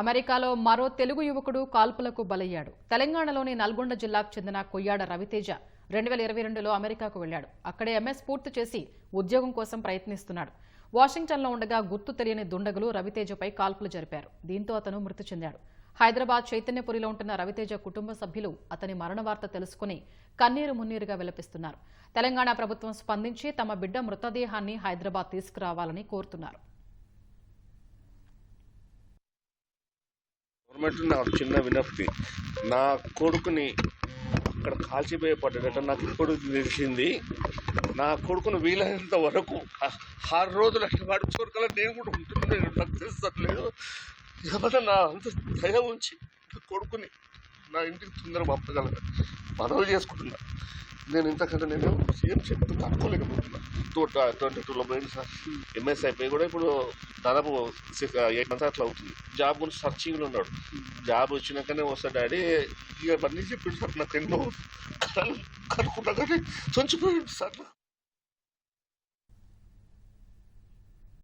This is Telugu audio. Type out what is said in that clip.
అమెరికాలో మరో తెలుగు యువకుడు కాల్పులకు బలయ్యాడు. తెలంగాణలోని నల్గొండ జిల్లాకు చెందిన కొయ్యాడ రవితేజ రెండు వేల ఇరవై రెండులో అమెరికాకు వెళ్ళాడు అక్కడే ఎంఎస్ పూర్తి చేసి ఉద్యోగం కోసం ప్రయత్నిస్తున్నాడు. వాషింగ్టన్లో ఉండగా గుర్తు తెలియని దుండగులు రవితేజపై కాల్పులు జరిపారు. దీంతో అతను మృతి చెందాడు. హైదరాబాద్ చైతన్యపురిలో ఉంటున్న రవితేజ కుటుంబ సభ్యులు అతని మరణ వార్త తెలుసుకుని కన్నీరు మున్నీరుగా విలపిస్తున్నారు. తెలంగాణ ప్రభుత్వం స్పందించి తమ బిడ్డ మృతదేహాన్ని హైదరాబాద్ తీసుకురావాలని కోరుతున్నారు. గవర్నమెంట్ నా చిన్న వినప్తి. నా కొడుకుని అక్కడ కాల్చిపోయి నాకు ఇప్పుడు తెలిసింది. నా కొడుకును వీలైనంత వరకు ఆరు రోజులు అట్లా వాడి చూరకల్లా నేను కూడా ఉంటున్నాను నాకు తెలుస్తలేదు ఏమన్నా నా అంత దయ ఉంచి నా కొడుకుని నా ఇంటికి తొందరగా పంపగలను. మనవి చేసుకుంటున్నా. నేను ఇంతకంటే నేను ఏం చెప్తున్నా అనుకోలేకపోతున్నా టూ ట్వంటీ టూలో పోయింది సార్. ఎంఎస్ అయిపోయి కూడా ఇప్పుడు దాదాపు సిక్స్ ఎయిట్ మంత్స్ అట్లా అవుతుంది. జాబ్ గురించి సర్చింగ్లో ఉన్నాడు. జాబ్ వచ్చినాకనే వస్తాడు డాడీ. ఇవన్నీ చెప్పిండు సార్ నాకు ఎన్నో కనుక్కున్నా కానీ చచ్చిపోయింది సార్.